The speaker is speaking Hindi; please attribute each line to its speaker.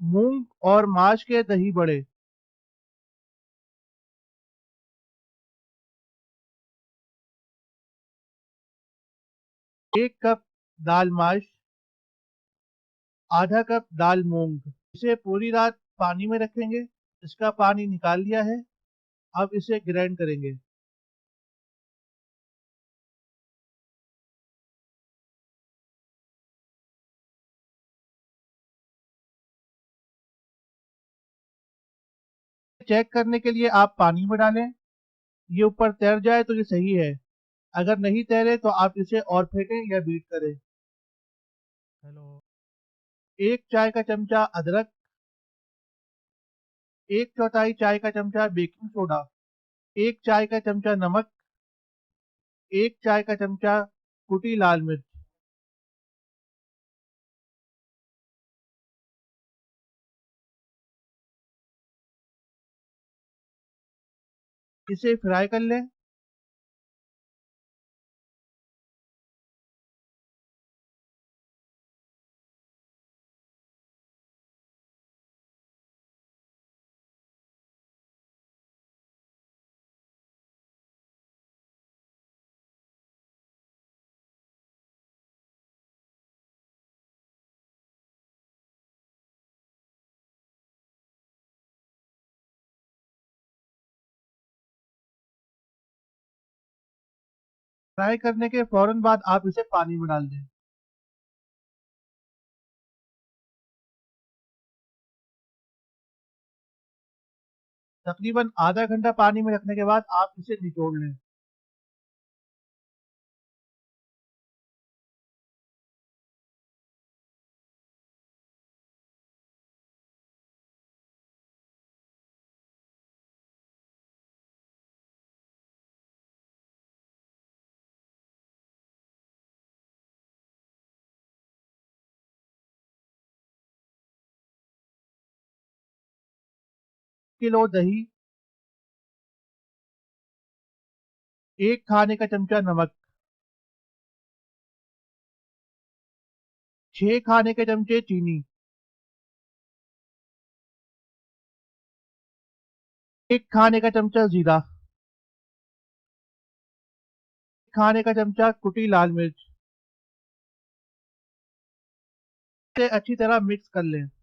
Speaker 1: मूंग और माश के दही बड़े। एक कप दाल माश आधा कप दाल मूंग। इसे पूरी रात पानी में रखेंगे, इसका पानी निकाल लिया है, अब इसे ग्राइंड करेंगे। चेक करने के लिए आप पानी में डालें। ये ऊपर तैर जाए तो ये सही है। अगर नहीं तैरे तो आप इसे और फेंटें या बीट करें। हेलो। एक चाय का चमचा अदरक। एक चौथाई चाय का चमचा बेकिंग सोडा। एक चाय का चमचा नमक। एक चाय का चमचा कुटी लाल मिर्च। इसे फ्राई कर लें। फ्राई करने के फ़ौरन बाद आप इसे पानी में डाल दें। तकरीबन आधा घंटा पानी में रखने के बाद आप इसे निचोड़ लें। किलो दही। एक खाने का चमचा नमक। छह खाने के चमचे चीनी। एक खाने का चमचा जीरा। खाने का चमचा कुटी लाल मिर्च। इसे अच्छी तरह मिक्स कर लें।